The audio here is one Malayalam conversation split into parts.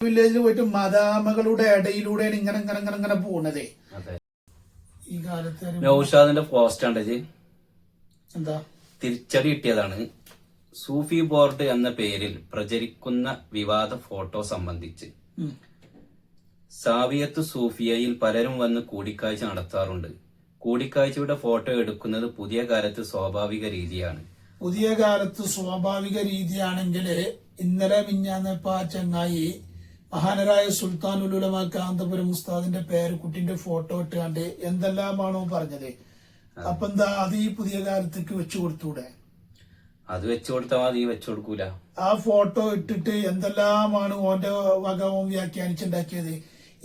വില്ലേജിൽ പോയിട്ട് മദാമകളുടെ ഇടയിലൂടെയാണ് ഇങ്ങനെ ഇങ്ങനെ ഇങ്ങനെ ഇങ്ങനെ പോകുന്നതേ അതെ. ഈ കാലത്ത് നൌഷാദിന്റെ പോസ്റ്റ് ഉണ്ട് എന്താ? തിരിച്ചടി കിട്ടിയതാണ്. സൂഫി ബോർഡ് എന്ന പേരിൽ പ്രചരിക്കുന്ന വിവാദ ഫോട്ടോ സംബന്ധിച്ച്. സാവിയത്ത് സൂഫിയയിൽ പലരും വന്ന് കൂടിക്കാഴ്ച നടത്താറുണ്ട്. കൂടിക്കാഴ്ചയുടെ ഫോട്ടോ എടുക്കുന്നത് പുതിയ കാലത്ത് സ്വാഭാവിക രീതിയാണ്. പുതിയ കാലത്ത് സ്വാഭാവിക രീതിയാണെങ്കിൽ ഇന്നലെ മിഞ്ഞാന്നപ്പ ചങ്ങായി മഹാനരായ സുൽത്താൻ ഉലുലമ കാന്തപുരം ഉസ്താദിന്റെ പേര് കുട്ടിന്റെ ഫോട്ടോ ഇട്ടുകൊണ്ട് എന്തെല്ലാമാണോ പറഞ്ഞത്? അപ്പൊ എന്താ അത് ഈ പുതിയ കാലത്തേക്ക് വെച്ചു കൊടുത്തൂടെ? അത് വെച്ചു കൊടുത്താൽ മതി വെച്ചു കൊടുക്കൂല. ആ ഫോട്ടോ ഇട്ടിട്ട് എന്തെല്ലാമാണ് ഓന്റെ വകവും വ്യാഖ്യാനിച്ചുണ്ടാക്കിയത്?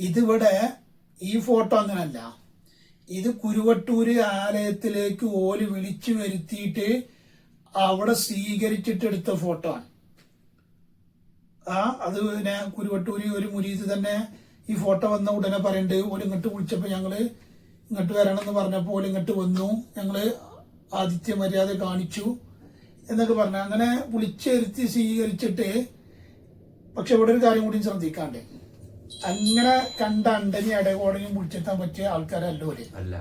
ഇതിവിടെ ഈ ഫോട്ടോ അങ്ങനല്ല. ഇത് കുരുവട്ടൂര് ആലയത്തിലേക്ക് ഓൽ വിളിച്ചു വരുത്തിയിട്ട് അവിടെ സ്വീകരിച്ചിട്ട് എടുത്ത ഫോട്ടോ ആണ്. ആ അത് പിന്നെ കുരുവട്ടൂരി ഒരു മുരീത് തന്നെ ഈ ഫോട്ടോ വന്ന ഉടനെ പറയണ്ട് ഓൽ ഇങ്ങോട്ട് വിളിച്ചപ്പോ ഞങ്ങൾ ഇങ്ങോട്ട് വരണം എന്ന് പറഞ്ഞപ്പോൾ ഓൽ ഇങ്ങോട്ട് വന്നു ഞങ്ങൾ ആതിഥ്യ മര്യാദ കാണിച്ചു എന്നൊക്കെ പറഞ്ഞു. അങ്ങനെ വിളിച്ചെരുത്തി സ്വീകരിച്ചിട്ട് പക്ഷെ ഇവിടെ ഒരു കാര്യം കൂടി ശ്രദ്ധിക്കാണ്ട്. അങ്ങനെ കണ്ട അണ്ടനി അടകോടനും വിളിച്ചെത്താൻ പറ്റിയ ആൾക്കാരല്ല ഓൽ അല്ല.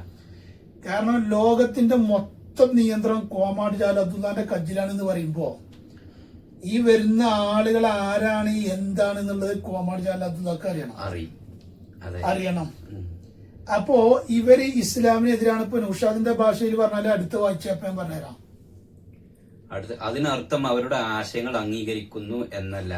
കാരണം ലോകത്തിന്റെ മൊത്തം നിയന്ത്രണം കോമാട് ജാൽ അബ്ദുല്ലാന്റെ കജ്ജിലാണെന്ന് പറയുമ്പോ ഈ വരുന്ന ആളുകൾ ആരാണ് എന്താണ് എന്നുള്ളത് കോമാഡ് ജാൽ അബ്ദുല്ലാക്ക് അറിയണം. അറിയണം. അപ്പോ ഇവർ ഇസ്ലാമിനെതിരാണ് ഇപ്പൊ നൗഷാദിന്റെ ഭാഷയിൽ പറഞ്ഞാൽ അടുത്ത വായിച്ചപ്പോ ഞാൻ പറഞ്ഞുതരാം. അതിനർത്ഥം അവരുടെ ആശയങ്ങൾ അംഗീകരിക്കുന്നു എന്നല്ല.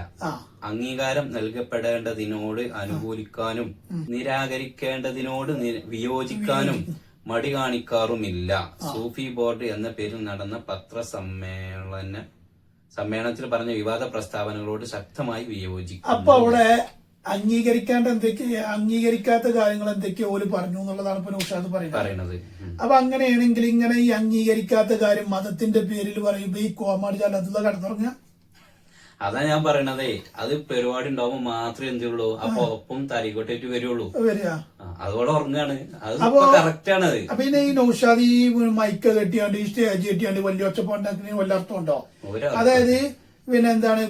അംഗീകാരം നൽകപ്പെടേണ്ടതിനോട് അനുകൂലിക്കാനും നിരാകരിക്കേണ്ടതിനോട് വിയോജിക്കാനും മടി കാണിക്കാറുമില്ല. സൂഫി ബോർഡ് എന്ന പേരിൽ നടന്ന പത്രസമ്മേളന സമ്മേളനത്തിൽ പറഞ്ഞ വിവാദ പ്രസ്താവനകളോട് ശക്തമായി വിയോജിക്കും അപ്പൊ അവിടെ അംഗീകരിക്കേണ്ട എന്തൊക്കെ അംഗീകരിക്കാത്ത കാര്യങ്ങൾ എന്തൊക്കെയോ ഓൽ പറഞ്ഞു എന്നുള്ളതാണ് ഇപ്പൊ നൗഷാദ് പറയുന്നത്. അപ്പൊ അങ്ങനെയാണെങ്കിൽ ഇങ്ങനെ ഈ അംഗീകരിക്കാത്ത കാര്യം മതത്തിന്റെ പേരിൽ പറയുമ്പോ ഈ കോമാടി ജാൽ അതുള്ള കടന്നുറങ്ങുക. അതാ ഞാൻ പറയണതേ അത് പരിപാടി ഉണ്ടാവുമ്പോ മാത്രമേ എന്തുള്ളൂ അപ്പൊ ഒപ്പം തരികൊട്ടേറ്റ് വരുള്ളൂ. അതോടെ ഉറങ്ങാണ്. അത് കറക്റ്റ് ആണ് പിന്നെ ഈ നൗഷാദ് ഈ മൈക്ക് കെട്ടിയാണ്ട് ഈ സ്റ്റേജ് കെട്ടിയാണ്ട് വലിയ ഒച്ചപ്പാണ്ടാക്കുന്നതിന് വല്ല അർത്ഥമുണ്ടോ അതായത് പിന്നെ എന്താണ്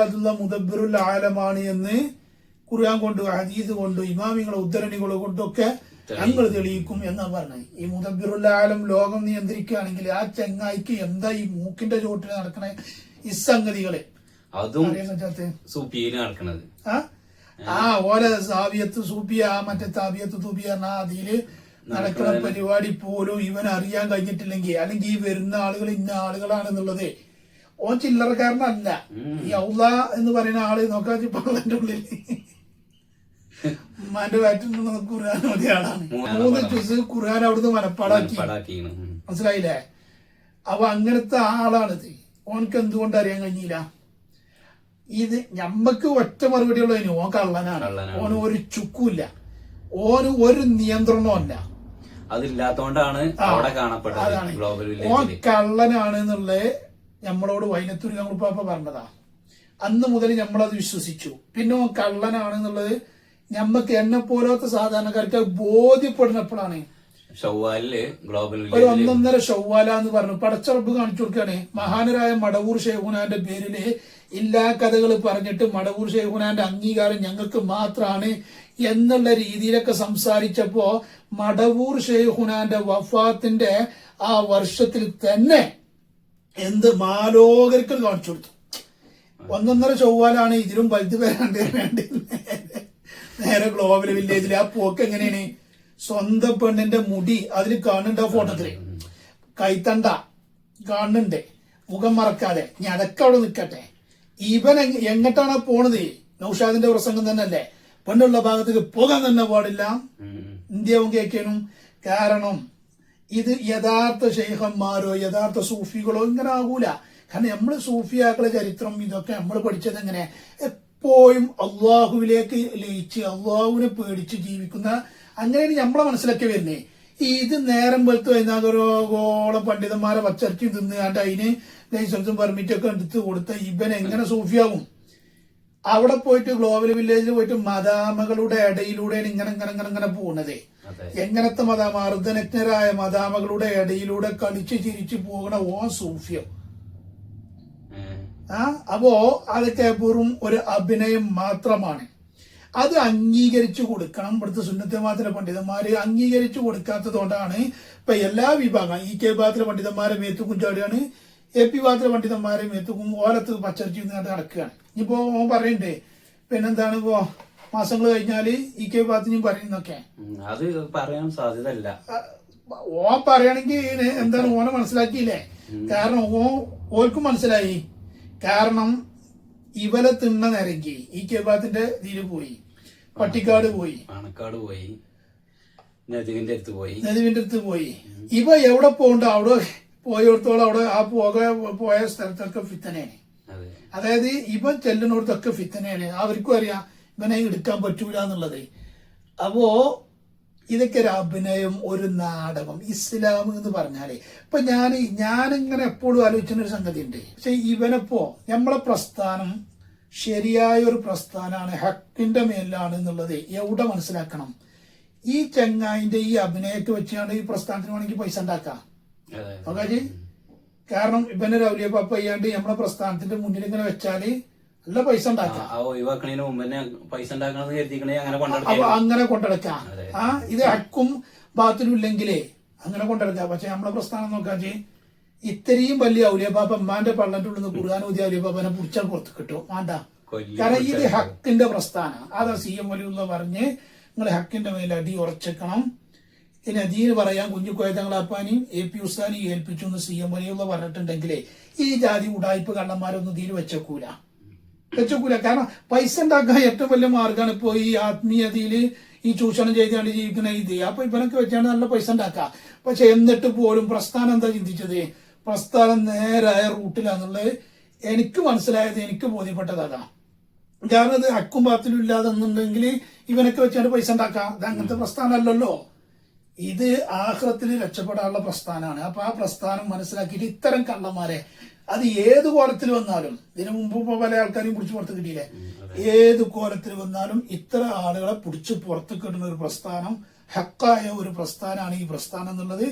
അതുള്ള മുദബിറുൽ ആലമാണ് എന്ന് ഖുർആൻ കൊണ്ട് ഹദീസ് കൊണ്ട് ഇമാമികളെ ഉദ്ധരണികളെ കൊണ്ടൊക്കെ ഞങ്ങൾ തെളിയിക്കും എന്നാണ് പറഞ്ഞത്. ഈ മുദബിറുൽ ആലം ലോകം നിയന്ത്രിക്കുകയാണെങ്കിൽ ആ ചെങ്ങായിക്ക് എന്താ ഈ മൂക്കിന്റെ ചോട്ടിൽ നടക്കണ? ഈ സംഗതികളെ. അതും നടക്കണത്. ആ? ഓല സാബിയത്ത് സാവിയത്ത് സൂപ്പിയ ആ മറ്റേ താബിയത്ത് തൂപ്പിയ പറഞ്ഞ അതിൽ നടക്കുന്ന പരിപാടി പോലും ഇവൻ അറിയാൻ കഴിഞ്ഞിട്ടില്ലെങ്കിൽ അല്ലെങ്കിൽ ഈ വരുന്ന ആളുകൾ ഇന്ന ആളുകളാണെന്നുള്ളത് ഓൻ ചില്ലറക്കാരനല്ല. ഈ ഔല എന്ന് പറയുന്ന ആൾ നോക്കാൻ പള്ളന്റെ ഉള്ളിൽ ഉമ്മാന്റെ വയറ്റിൽ നിന്ന് ഖുർആൻ മതി ആളാണ്. മൂന്ന് ചുസ് ഖുർആൻ അവിടുന്ന് മനപ്പാടാക്കി. മനസ്സിലായില്ലേ? അപ്പൊ അങ്ങനത്തെ ആളാണിത്. ഓനക്ക് എന്തുകൊണ്ട് അറിയാൻ കഴിഞ്ഞില്ല? ഇത് ഞമ്മക്ക് ഒറ്റ മറുപടി ഉള്ളതിന് ഓൻ കള്ളനാണ്. ഓന് ഒരു ചുക്കുമില്ല ഓന് ഒരു നിയന്ത്രണവും അല്ല അതില്ലാത്തോണ്ടാണ് അവിടെ കാണപ്പെട്ടത് ഗ്ലോബൽ ഓൻ കള്ളനാണ് എന്നുള്ളത് നമ്മളോട് വൈനത്തൂർ ഞങ്ങളിപ്പാപ്പ പറഞ്ഞതാ. അന്ന് മുതൽ നമ്മളത് വിശ്വസിച്ചു. പിന്നെ കള്ളനാണ് എന്നുള്ളത് ഞമ്മക്ക് എന്നെ പോലത്തെ സാധാരണക്കാർക്ക് ബോധ്യപ്പെടുന്നപ്പോഴാണ്. ഒരു ഒന്നൊന്നര ഷവ്വാല എന്ന് പറഞ്ഞു. പടച്ചറപ്പ് കാണിച്ചു കൊടുക്കുകയാണ്. മഹാനരായ മടവൂർ ഷെയ്ഖുനാന്റെ പേരിൽ എല്ലാ കഥകൾ പറഞ്ഞിട്ട് മടവൂർ ഷെയ്ഖുനാന്റെ അംഗീകാരം ഞങ്ങൾക്ക് മാത്രമാണ് എന്നുള്ള രീതിയിലൊക്കെ സംസാരിച്ചപ്പോ മടവൂർ ഷെയ്ഖുനാന്റെ വഫാത്തിന്റെ ആ വർഷത്തിൽ തന്നെ എന്ത് മാലോകർക്കും കാണിച്ചു കൊടുത്തു. ഒന്നൊന്നര ചൊവ്വാലാണ് ഇതിലും വലുത് വരാണ്ട് വേണ്ടി? നേരെ ഗ്ലോബൽ വില്ലേജിൽ ആ പോക്ക് എങ്ങനെയാണ്? സ്വന്തം പെണ്ണിന്റെ മുടി അതിൽ കാണുന്നുണ്ട് ആ ഫോട്ടോത്തിൽ. കൈത്തണ്ട കാണുന്നുണ്ട്. മുഖം മറക്കാതെ. ഞാൻ അതൊക്കെ അവിടെ നിൽക്കട്ടെ ഇവൻ എങ്ങട്ടാണോ പോണത്? നൌഷാദിന്റെ പ്രസംഗം തന്നെ അല്ലേ പെണ്ണുള്ള ഭാഗത്തേക്ക് പോകാൻ തന്നെ പാടില്ല. ഇന്ത്യവും കേൾക്കാനും കാരണം ഇത് യഥാർത്ഥ ഷെയ്ഖന്മാരോ യഥാർത്ഥ സൂഫികളോ ഇങ്ങനെ ആകൂല. കാരണം നമ്മൾ സൂഫിയാക്കളെ ചരിത്രം ഇതൊക്കെ നമ്മൾ പഠിച്ചത് എങ്ങനെ? എപ്പോഴും അള്ളാഹുവിലേക്ക് ലയിച്ച് അള്ളാഹുവിനെ പേടിച്ച് ജീവിക്കുന്ന അങ്ങനെയാണ് നമ്മളെ മനസ്സിലൊക്കെ വരുന്നേ. ഇത് നേരം വെളുത്ത് വൈകുന്നേരം പണ്ഡിതന്മാരെ പച്ചരച്ചി തിന്നുകാണ്ട് അതിന് ലൈസൻസും പെർമിറ്റൊക്കെ എടുത്ത് കൊടുത്ത ഇവൻ എങ്ങനെ സൂഫിയാവും? അവിടെ പോയിട്ട് ഗ്ലോബൽ വില്ലേജിൽ പോയിട്ട് മതാമകളുടെ ഇടയിലൂടെ ഇങ്ങനെ ഇങ്ങനെ ഇങ്ങനെ ഇങ്ങനെ പോകുന്നത് എങ്ങനത്തെ മതാമ അർദ്ധനഗ്നരായ മദാമകളുടെ ഇടയിലൂടെ കളിച്ച് ചിരിച്ചു പോകണ ഓ സൂഫ്യം. ആ അപ്പോ അതൊക്കെ വെറും ഒരു അഭിനയം മാത്രമാണ്. അത് അംഗീകരിച്ചു കൊടുക്കണം. ഇവിടുത്തെ സുന്നത്തമാത്തിലെ പണ്ഡിതന്മാര് അംഗീകരിച്ചു കൊടുക്കാത്തത് കൊണ്ടാണ് ഇപ്പൊ എല്ലാ വിഭാഗം ഈ കെ ഭാഗത്തിലെ പണ്ഡിതന്മാരെ മേത്തു ചാടുകയാണ് എ പി വാദ്ര പണ്ഡിതന്മാരെയും എത്തും ഓലത്ത് പച്ചരിച്ചു നടക്കുകയാണ്. ഇനിയിപ്പോ ഓൻ പറയണ്ടേ പിന്നെന്താണ് ഇപ്പോ മാസങ്ങൾ കഴിഞ്ഞാൽ ഇ കെ പാത്തിനും പറയുന്നൊക്കെ? അത് പറയാൻ സാധ്യതയില്ല. ഓൻ പറയണെങ്കിൽ എന്താണ് ഓനെ മനസ്സിലാക്കിയില്ലേ? കാരണം ഓ ഓൽക്കും മനസ്സിലായി. കാരണം ഇവലെ തിണ്ണ നിരക്കി ഈ കേബാത്തിന്റെ ഇതിൽ പോയി. പട്ടിക്കാട് പോയി. പാണക്കാട് പോയി. നദുവിന്റെ അടുത്ത് പോയി. നദീവിന്റെ അടുത്ത് പോയി. ഇവ എവിടെ പോകണ്ടോ അവിടെ പോയോടത്തോളം അവിടെ ആ പോക പോയ സ്ഥലത്തൊക്കെ ഫിത്തനയാണ് അതെ. അതായത് ഇവൻ ചെല്ലുന്നിടത്തൊക്കെ ഫിത്തനയാണ് അവർക്കും അറിയാം ഇവനെ എടുക്കാൻ പറ്റൂല എന്നുള്ളത്. അപ്പോ ഇതൊക്കെ ഒരു അഭിനയം ഒരു നാടകം ഇസ്ലാം എന്ന് പറഞ്ഞാലേ. ഇപ്പൊ ഞാൻ ഞാനിങ്ങനെ എപ്പോഴും ആലോചിക്കുന്ന ഒരു സംഗതി ഉണ്ട് പക്ഷെ ഇവനെപ്പോ നമ്മളെ പ്രസ്ഥാനം ശരിയായ ഒരു പ്രസ്ഥാനമാണ് ഹക്കിന്റെ മേലാണ് എന്നുള്ളത് എവിടെ മനസ്സിലാക്കണം? ഈ ചെങ്ങായിന്റെ ഈ അഭിനയൊക്കെ വെച്ചാണ് ഈ പ്രസ്ഥാനത്തിന് വേണമെങ്കിൽ പൈസ ഉണ്ടാക്കാം. നോക്കാജി കാരണം ഇവനെ രൗലിയ പാപ്പ ചെയ്യാണ്ട് നമ്മളെ പ്രസ്ഥാനത്തിന്റെ മുന്നിൽ ഇങ്ങനെ വെച്ചാൽ നല്ല പൈസ ഉണ്ടാക്കാം. അങ്ങനെ കൊണ്ടെടുക്കാം. ആ ഇത് ഹക്കും ബാത്തിലും ഇല്ലെങ്കിലേ അങ്ങനെ കൊണ്ടെടുക്കാം. പക്ഷെ നമ്മളെ പ്രസ്ഥാനം നോക്കാജി ഇത്രയും വലിയ ഔലിയബാബ അമ്മാന്റെ പള്ളന്റെ ഉള്ളിൽ നിന്ന് കുറുകാൻ ഊതിയ ഔലിയബാബനെ പിടിച്ചാൽ പുറത്ത് കിട്ടും. വേണ്ട. കാരണം ഇത് ഹക്കിന്റെ പ്രസ്ഥാനം. അതാ സി എം വലിയുള്ള പറഞ്ഞ് നിങ്ങൾ ഹക്കിന്റെ മേലെ അടി ഉറച്ചേക്കണം. ഇനി അജീൽ പറയാൻ കുഞ്ഞു കോയതങ്ങളാപ്പാനെയും എ പി ഉസ്താനെയും ഏൽപ്പിച്ചു എന്ന് സി എം വലിയുള്ള പറഞ്ഞിട്ടുണ്ടെങ്കിലേ ഈ ജാതി ഉടായ്പ കള്ളന്മാരൊന്നും ഇതിൽ വെച്ചക്കൂല. വെച്ചക്കൂല. കാരണം പൈസ ഉണ്ടാക്കാൻ ഏറ്റവും വലിയ മാർഗമാണ് ഇപ്പോൾ ഈ ആത്മീയതയിൽ ഈ ചൂഷണം ചെയ്തുകൊണ്ട് ജീവിക്കുന്ന ഇത്. അപ്പൊ ഇവനൊക്കെ വെച്ചാണ് നല്ല പൈസ ഉണ്ടാക്കാം. പക്ഷെ എന്നിട്ട് പോലും പ്രസ്ഥാനം എന്താ ചിന്തിച്ചത്? പ്രസ്ഥാനം നേരായ റൂട്ടിലാന്നുള്ളത് എനിക്ക് മനസ്സിലായത് എനിക്ക് ബോധ്യപ്പെട്ടത്. അതാ കാരണം ഇത് അക്കും പാത്തിലും ഇല്ലാതെന്നുണ്ടെങ്കിൽ ഇവനൊക്കെ വെച്ചാണ് പൈസ ഉണ്ടാക്കാം. ഇത് അങ്ങനത്തെ പ്രസ്ഥാനമല്ലല്ലോ ഇത് ആഹ്റത്തിൽ രക്ഷപ്പെടാനുള്ള പ്രസ്ഥാനമാണ്. അപ്പൊ ആ പ്രസ്ഥാനം മനസ്സിലാക്കിയിട്ട് ഇത്തരം കള്ളന്മാരെ അത് ഏത് കോലത്തിൽ വന്നാലും ഇതിനു മുമ്പ് ഇപ്പൊ പല ആൾക്കാരെയും പിടിച്ചു പുറത്ത് കിട്ടിയില്ലേ? ഏത് കോലത്തിൽ വന്നാലും ഇത്ര ആളുകളെ പിടിച്ചു പുറത്ത് കിട്ടുന്ന ഒരു പ്രസ്ഥാനം ഹക്കായ ഒരു പ്രസ്ഥാനമാണ് ഈ പ്രസ്ഥാനം എന്നുള്ളത്.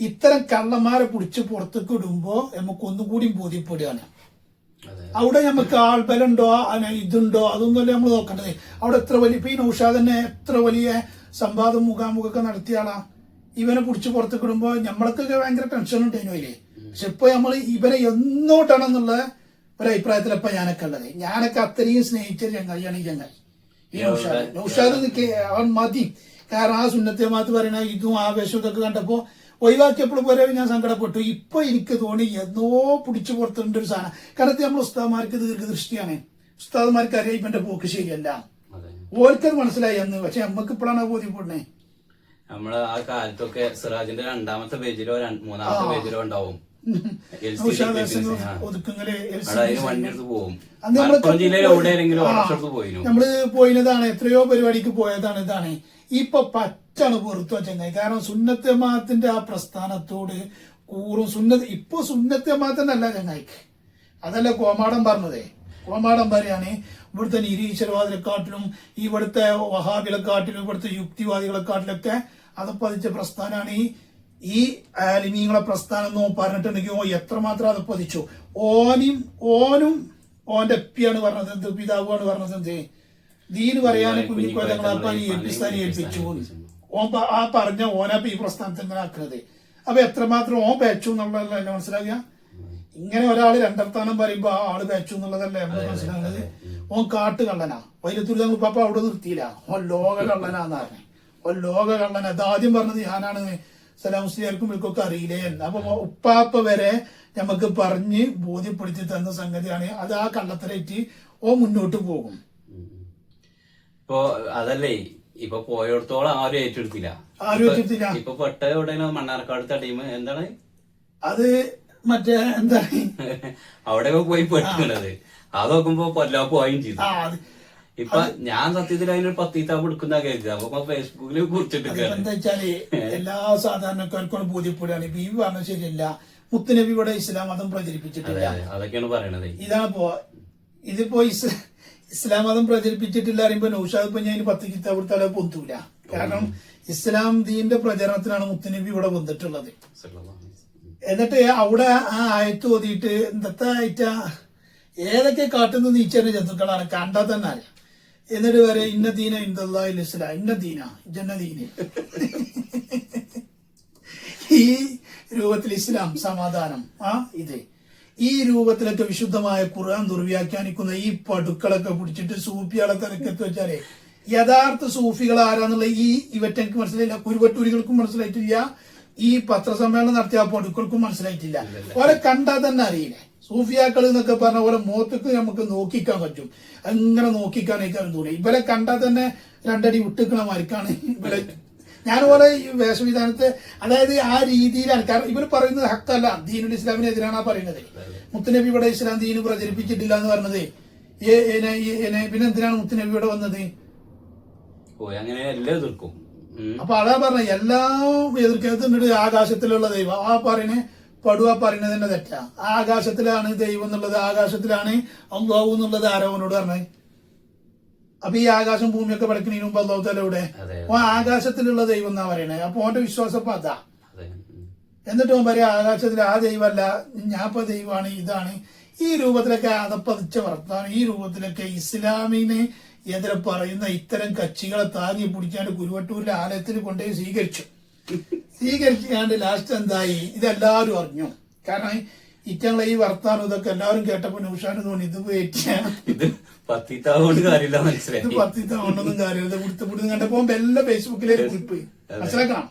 ഇത്തരം കള്ളന്മാരെ പിടിച്ച് പുറത്തേക്ക് ഇടുമ്പോ നമുക്ക് ഒന്നുകൂടി ബോധ്യപ്പെടുകയാണ്. അതെ. അവിടെ നമുക്ക് ആൾബലുണ്ടോ ഇതുണ്ടോ? അതൊന്നുമല്ല നമ്മൾ നോക്കേണ്ടത്. അവിടെ എത്ര വലിയ ഇപ്പൊ ഈ നൗഷാദ് തന്നെ എത്ര വലിയ സംവാദം മുഖാമുഖമൊക്കെ നടത്തിയ ആളാ ഇവനെ പിടിച്ച് പുറത്തേക്ക് കിടുമ്പോ നമ്മളൊക്കെ ഭയങ്കര ടെൻഷൻ ഉണ്ടായിരുന്നു അല്ലേ പക്ഷെ ഇപ്പൊ നമ്മൾ ഇവനെ എന്നോട്ടാണെന്നുള്ള ഒരു അഭിപ്രായത്തിലപ്പ ഞാനൊക്കെ ഉള്ളത്. ഞാനൊക്കെ അത്രയും സ്നേഹിച്ച ചങ്ങായിയാണ് ഈ ചങ്ങായി. ഈ നൗഷാദ്. നൗഷാദ് അവൻ മതി. കാരണം ആ സുന്നത്തെ മാത്ത് പറയുന്ന ഇതും ആവേശവും ഇതൊക്കെ കണ്ടപ്പോ ഒഴിവാക്കിയപ്പോൾ പോലെ ഞാൻ സങ്കടപ്പെട്ടു. ഇപ്പൊ എനിക്ക് തോന്നി എന്നോ പിടിച്ചു പുറത്തുണ്ട് ഒരു സാധനം. കാരണം നമ്മൾ ഉസ്താദ്മാർക്ക് ദീർഘദൃഷ്ടിയാണ്. ഉസ്താദ്മാർക്ക് അറിയാം ഇവന്റെ പോക്ക് ശരിയല്ല. ഓർക്കത് മനസ്സിലായി അന്ന്. പക്ഷെ നമ്മക്ക് ഇപ്പോഴാണ് ബോധ്യപ്പെടുന്നത് നമ്മൾ ആ കാലത്തൊക്കെ സിറാജിന്റെ രണ്ടാമത്തെ പേജിലോ മൂന്നാമത്തെ പേജിലോ ഉണ്ടാവും. നമ്മൾ പോയിനതാണ്. എത്രയോ പരിപാടിക്ക് പോയതാണ് ഇതാണ്. ഇപ്പൊ പച്ചാണ് പുറത്തു ചെങ്ങായി കാരണം സുന്നത്തമാത്തിന്റെ ആ പ്രസ്ഥാനത്തോട് കൂറും സുന്നത്ത് ഇപ്പൊ സുന്നത്തമാത്തന്നല്ല ചങ്ങായിക്ക്. അതല്ല കോമാടം പറഞ്ഞതേ. കോമാടം പറയാണ് ഇവിടുത്തെ നിരീശ്വരവാദികളെക്കാട്ടിലും ഇവിടുത്തെ വഹാബികളെക്കാട്ടിലും ഇവിടുത്തെ യുക്തിവാദികളെക്കാട്ടിലൊക്കെ അത് പതിച്ച പ്രസ്ഥാനമാണ് ഈ ഈ ആലിമീങ്ങളെ പ്രസ്ഥാനം എന്ന് പറഞ്ഞിട്ടുണ്ടെങ്കിൽ ഓ എത്രമാത്രം അത് പതിച്ചു. ഓനും ഓനും ഓന്റെ എപ്പിയാണ് പറഞ്ഞത് എന്ത് പിതാവാണ് പറഞ്ഞത്. എന്ത് ദീന് പറയാൻ കുഞ്ഞിക്കോലങ്ങളാപ്പാൻ ഏൽപ്പിസ്ഥാനെ ഏൽപ്പിച്ചു. ഓൻ ആ പറഞ്ഞ ഓനപ്പ ഈ പ്രസ്ഥാനത്തെ ഇങ്ങനെ ആക്കുന്നത് അപ്പൊ എത്രമാത്രം ഓൻ പേച്ചു എന്നുള്ളതല്ല എന്നെ മനസ്സിലാക്കുക ഇങ്ങനെ ഒരാൾ രണ്ടർത്താനം പറയുമ്പോ ആ ആൾ വെച്ചു എന്നുള്ളതല്ലേ നമ്മൾ മനസ്സിലാകുന്നത് ഓൻ കാട്ട് കള്ളനാ വൈലത്തൂർ തങ്ങൾ പാപ്പ അവിടെ നിർത്തിയില്ല. ഓൻ ലോക കള്ളനാന്ന് പറഞ്ഞു. ഓൻ ലോക കള്ളന അതാദ്യം പറഞ്ഞത് ഞാനാണ്. സലാം മുസ്ലിയാർക്കും ഇവർക്കൊക്കെ അറിയില്ലേ അപ്പൊ ഉപ്പാപ്പ വരെ നമുക്ക് പറഞ്ഞ് ബോധ്യപ്പെടുത്തി തന്ന സംഗതിയാണ്. അത് ആ കള്ളത്തരയിട്ട് ഓ മുന്നോട്ട് പോകും. ഇപ്പോ അതല്ലേ ഇപ്പൊ പോയോടത്തോളം ആരും ഏറ്റെടുത്തില്ല. ആരും ഏറ്റെടുത്തില്ല. ഇപ്പൊ പെട്ട മണ്ണാർക്കാട് ടീം എന്താണ്? അത് മറ്റേ എന്താണ് അവിടെ പോയി പെട്ടുള്ളത്. അത് നോക്കുമ്പോ കൊല്ലാ പോയും ചെയ്തു. ഇപ്പൊ ഞാൻ സത്യത്തിൽ അതിനൊരു പത്തീത്താപ്പ് എടുക്കുന്ന കരുതി അപ്പൊ ഫേസ്ബുക്കിൽ കുറിച്ചിട്ട് എന്താ വെച്ചാൽ എല്ലാ സാധാരണക്കാർക്കും ബോധ്യപ്പെടുകയാണ്. ഇപ്പൊ ഈ പറഞ്ഞ ശരിയല്ല. മുത്തുനബി ഇവിടെ ഇസ്ലാം മതം പ്രചരിപ്പിച്ചിട്ടില്ല. അതൊക്കെയാണ് പറയണത്. ഇതാണിപ്പോ ഇതിപ്പോ ഇസ് ഇസ്ലാം മതം പ്രചരിപ്പിച്ചിട്ടില്ല അറിയുമ്പോ നൗഷാദ് ഇപ്പൊ ഞാൻ പത്ത് കിതാബ് കൊടുത്താലോ പൊന്തൂല. കാരണം ഇസ്ലാം ദീന്റെ പ്രചരണത്തിനാണ് മുത്തുനബി ഇവിടെ വന്നിട്ടുള്ളത്. എന്നിട്ട് അവിടെ ആ ആയത്ത് ഓതിയിട്ട് എന്തത്തെ ആയിട്ട ഏതൊക്കെ കാട്ടുന്ന നീച്ചേണ്ട ജന്തുക്കളാണ് കണ്ടാൽ തന്നെ അറിയാം. എന്നിട്ട് വരെ ഇന്ന ദീന ഇന്ദല്ലാഹിൽ ഇസ്ലാം ഇന്ന ദീന ജന്നദീന. ഈ രൂപത്തിൽ ഇസ്ലാം സമാധാനം ആ ഇത്. ഈ രൂപത്തിലൊക്കെ വിശുദ്ധമായ ഖുർആൻ ദുർവ്യാഖ്യാനിക്കുന്ന ഈ പടുക്കളൊക്കെ പിടിച്ചിട്ട് സൂഫിയാളെ തലക്കെത്ത് വെച്ചാലേ യഥാർത്ഥ സൂഫികൾ ആരാന്നുള്ള ഈ ഇവറ്റക്ക് മനസ്സിലായില്ല കുരുവട്ടൂരികൾക്കും മനസ്സിലായിട്ടില്ല ഈ പത്രസമ്മേളനം നടത്തിയ ആ മനസ്സിലായിട്ടില്ല. ഓരെ കണ്ടാൽ തന്നെ അറിയില്ലേ. സൂഫിയാക്കൾ എന്നൊക്കെ പറഞ്ഞ ഓരോ മുഖത്തേക്ക് നമുക്ക് നോക്കിക്കാൻ പറ്റും. അങ്ങനെ നോക്കിക്കാനേക്കാളും തോന്നി ഇവരെ കണ്ടാൽ തന്നെ രണ്ടടി വിട്ടുക്കണ മാർക്കാണ് ഇവരെ. ഞാൻ ഈ വേഷവിധാനത്തെ അതായത് ആ രീതിയിലാണ്. കാരണം ഇവർ പറയുന്നത് ഹക്കല്ല. ദീനുൽ ഇസ്ലാമിനെതിരാണ് ആ പറയുന്നത്. മുത്തുനബി ഇവിടെ ഇസ്ലാം ദീന് പ്രചരിപ്പിച്ചിട്ടില്ല എന്ന് പറഞ്ഞത്. പിന്നെ എന്തിനാണ് മുത്തുനബി ഇവിടെ വന്നത്? ഓ അങ്ങനെ എല്ലാം എതിർക്കും. അപ്പൊ അതാ പറഞ്ഞ എല്ലാ എതിർക്കുന്നത് ആകാശത്തിലുള്ള ദൈവം. ആ പറയണ പടുവ പറയുന്നത് തന്നെ തെറ്റാ. ആകാശത്തിലാണ് ദൈവം എന്നുള്ളത് ആകാശത്തിലാണ് അള്ളാഹു എന്നുള്ളത് ആരോവനോട് പറഞ്ഞത് അപ്പൊ ഈ ആകാശം ഭൂമിയൊക്കെ പടക്കുന്നതിന് മുമ്പ് അള്ളാഹു തല ഇവിടെ അപ്പൊ ആകാശത്തിലുള്ള ദൈവം എന്നാ പറയണേ? അപ്പൊ ഓന്റെ വിശ്വാസം അപ്പൊ അതാ. എന്നിട്ട് അവൻ പറയാ ആകാശത്തിൽ ആ ദൈവമല്ല ഞാൻ ഇപ്പൊ ദൈവമാണ് ഇതാണ്. ഈ രൂപത്തിലൊക്കെ അതപ്പതിച്ച വർത്താണ് ഈ രൂപത്തിലൊക്കെ ഇസ്ലാമിനെ എതിരെ പറയുന്ന ഇത്തരം കക്ഷികളെ താങ്ങി പിടിച്ചാണ്ട് കുരുവട്ടൂരിലെ ആലയത്തിൽ കൊണ്ടുപോയി സ്വീകരിച്ചു. സ്വീകരിച്ചാണ്ട് ലാസ്റ്റ് എന്തായി? ഇതെല്ലാവരും അറിഞ്ഞു. കാരണം ഇറ്റങ്ങളെ ഈ വർത്താനം ഇതൊക്കെ എല്ലാവരും കേട്ടപ്പോ നൂഷാനും തോന്നി ഇത് പറ്റിയ ഇത് പത്തിത്താവുകൊണ്ട് കാര്യമില്ല മനസ്സിലായി. കാര്യമില്ല. കൊടുത്ത് കണ്ടപ്പോ എല്ലാ ഫേസ്ബുക്കിലേക്ക് കുറിപ്പ്. മനസ്സിലാക്കണം.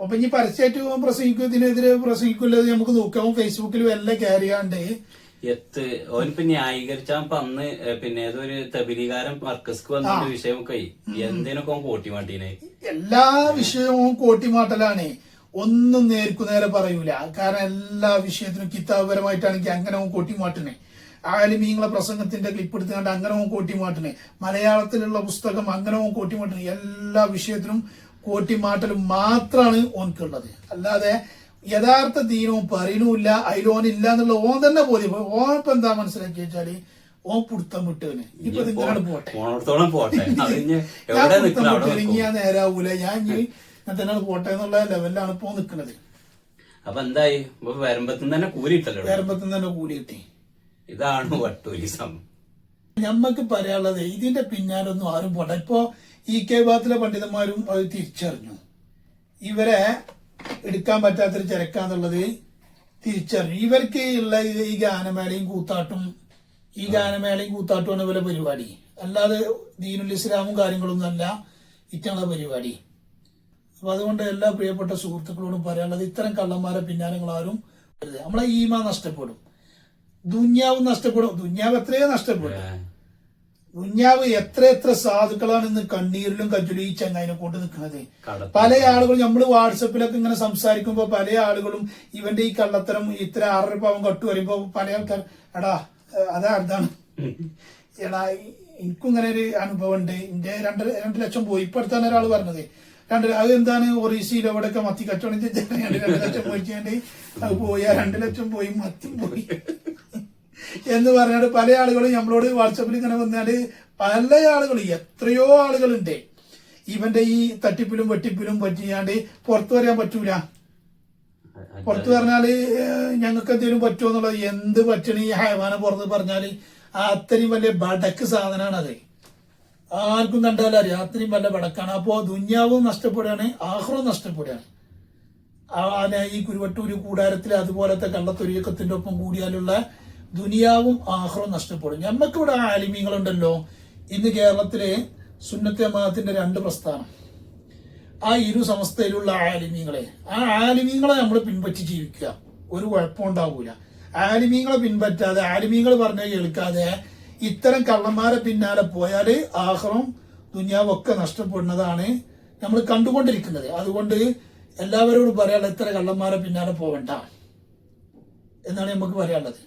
അപ്പൊ ഇനി പരസ്യമായിട്ട് പ്രസംഗിക്കും ഇതിനെതിരെ പ്രസംഗിക്കില്ല നമുക്ക് നോക്കാം. ഫേസ്ബുക്കിലും എല്ലാം കയറിയാണ്ട് എത്ത് ഓനിപ്പോ ന്യായീകരിച്ചാ ഇപ്പൊ അന്ന് പിന്നെ ഏതൊരു തബിലികാരൻ മർക്കസ്ക്ക് വന്നിട്ട് വിഷയമൊക്കെ എന്തിനൊക്കെ അവൻ കോട്ടിമാട്ടീനെ എല്ലാ വിഷയവും കോട്ടിമാട്ടലാണ് ഒന്നും നേർക്കു നേരെ പറയൂല. കാരണം എല്ലാ വിഷയത്തിനും കിതാബപരമായിട്ടാണെങ്കിൽ അങ്ങനെ അവൻ കോട്ടിമാട്ടണേ ആലിമീങ്ങളെ പ്രസംഗത്തിന്റെ ക്ലിപ്പ് എടുത്തുകൊണ്ട് അങ്ങനെ അവൻ കോട്ടിമാട്ടണേ മലയാളത്തിലുള്ള പുസ്തകം അങ്ങനെ അവൻ കോട്ടിമാട്ടണേ എല്ലാ വിഷയത്തിനും കോട്ടിമാട്ടലും മാത്രമാണ് ഓൻക്കുള്ളത്. അല്ലാതെ യഥാർത്ഥ ദീനവും പറയണമില്ല ഇല്ല എന്നുള്ള ഓൻ തന്നെ ബോധ്യം. ഓൻ ഇപ്പൊ എന്താ മനസ്സിലാക്കി വെച്ചാൽ ഓൻ പുടുത്തം വിട്ടവന് ഇപ്പൊ പോട്ടെ? ഇനി ഞാൻ ഞാൻ നേരാവൂല. ഞാൻ തന്നെ പോട്ടെ എന്നുള്ള ലെവലിലാണ് ഇപ്പൊ നിൽക്കുന്നത് അപ്പൊ എന്തായി? വരമ്പത്തിന് വരുമ്പത്തും തന്നെ കൂലിയിട്ടല്ലോ ഇവിടെ. വരമ്പത്തിന് തന്നെ കൂലി കിട്ടി. ഇതാണ് വട്ടൂലിസം ഞമ്മക്ക് പറയാനുള്ളത് ഇതിന്റെ പിന്നാലൊന്നും ആരും പോട്ടെ ഇപ്പോ ഇ കെ ബാത്തിലെ പണ്ഡിതന്മാരും അത് തിരിച്ചറിഞ്ഞു. ഇവരെ എടുക്കാൻ പറ്റാത്തൊരു ചരക്കാന്നുള്ളത് തിരിച്ചറിഞ്ഞു ഇവർക്ക് ഉള്ള ഈ- ഈ ഗാനമേളയും കൂത്താട്ടും ഈ ഗാനമേളയും കൂത്താട്ടുമാണ് ഇവരെ പരിപാടി. അല്ലാതെ ദീനുൽ ഇസ്ലാമും കാര്യങ്ങളൊന്നും അല്ല ഇറ്റങ്ങളെ പരിപാടി. അപ്പൊ അതുകൊണ്ട് എല്ലാ പ്രിയപ്പെട്ട സുഹൃത്തുക്കളോടും പറയാനുള്ളത് ഇത്തരം കള്ളന്മാരെ പിന്നാലങ്ങളാരും. നമ്മളെ ഈമ നഷ്ടപ്പെടും. ദുന്യാവും നഷ്ടപ്പെടും. ദുന്യാവ് എത്രയോ നഷ്ടപ്പെടും ദുന്യാവ് എത്ര എത്ര സാധുക്കളാണ് ഇന്ന് കണ്ണീരിലും കജ്ജലും ഈ ചങ്ങായിനെ കൊണ്ട് നിൽക്കുന്നത്. പല ആളുകളും നമ്മൾ വാട്സപ്പിലൊക്കെ ഇങ്ങനെ സംസാരിക്കുമ്പോൾ പല ആളുകളും ഇവന്റെ ഈ കള്ളത്തരം ഇത്ര ആറര പാവം കട്ടു വരുമ്പോ പല ആൾക്കാർ എടാ അതാ അതാണ്. എടാ എനിക്കും ഇങ്ങനെ ഒരു അനുഭവം ഉണ്ട്. എന്റെ രണ്ട് രണ്ട് ലക്ഷം പോയി. ഇപ്പൊ അടുത്താണ് ഒരാൾ പറഞ്ഞത്. രണ്ട് അത് എന്താണ്? ഒറീസയിൽ എവിടെയൊക്കെ മത്തി കച്ചവടം ചെയ്ത് രണ്ട് ലക്ഷം പോയിക്കാണ്ട് അത് പോയി. ആ രണ്ട് ലക്ഷം പോയി മത്തി പോയി. എന്ന് പറഞ്ഞാൽ പല ആളുകളും നമ്മളോട് വാട്സപ്പിൽ ഇങ്ങനെ വന്നാൽ പല ആളുകളും എത്രയോ ആളുകളുണ്ട്. ഇവന്റെ ഈ തട്ടിപ്പിലും വെട്ടിപ്പിലും പറ്റിയാണ്ട് പുറത്തു വരാൻ പറ്റൂല. പുറത്തു പറഞ്ഞാൽ ഞങ്ങൾക്ക് എന്തെങ്കിലും പറ്റുമോ എന്നുള്ളത് എന്ത് പറ്റണ ഈ ഹൈവാനം പുറത്ത് പറഞ്ഞാൽ അത്രയും വലിയ ബടക്ക് സാധനമാണ് അത് ആർക്കും കണ്ടാലും അറിയാം അത്രയും വലിയ ബടക്കാണ്. അപ്പോ ദുന്യാവും നഷ്ടപ്പെടുകയാണ് ആഹ്റവും നഷ്ടപ്പെടുകയാണ്. ആന ഈ കുരുവട്ടൂര് കൂടാരത്തിൽ അതുപോലത്തെ കള്ളത്തൊരിയക്കത്തിന്റെ ഒപ്പം കൂടിയാലുള്ള ദുനിയാവും ആഹ്റവും നഷ്ടപ്പെടും. ഞമ്മക്കിവിടെ ആലിമീങ്ങളുണ്ടല്ലോ. ഇന്ന് കേരളത്തിലെ സുന്നത്തെ മതത്തിന്റെ രണ്ട് പ്രസ്ഥാനം. ആ ഇരു സംസ്ഥയിലുള്ള ആലിമീങ്ങളെ. ആ ആലിമീങ്ങളെ നമ്മൾ പിൻപറ്റി ജീവിക്കുക. ഒരു കുഴപ്പമുണ്ടാവൂല ആലിമീങ്ങളെ പിൻപറ്റാതെ ആലിമീങ്ങൾ പറഞ്ഞ കേൾക്കാതെ ഇത്തരം കള്ളന്മാരെ പിന്നാലെ പോയാൽ ആഹ്റം ദുനിയാവും ഒക്കെ നഷ്ടപ്പെടുന്നതാണ് നമ്മൾ കണ്ടുകൊണ്ടിരിക്കുന്നത്. അതുകൊണ്ട് എല്ലാവരോടും പറയാനുള്ളത് ഇത്ര കള്ളന്മാരെ പിന്നാലെ പോകണ്ട എന്നാണ് നമുക്ക് പറയാനുള്ളത്.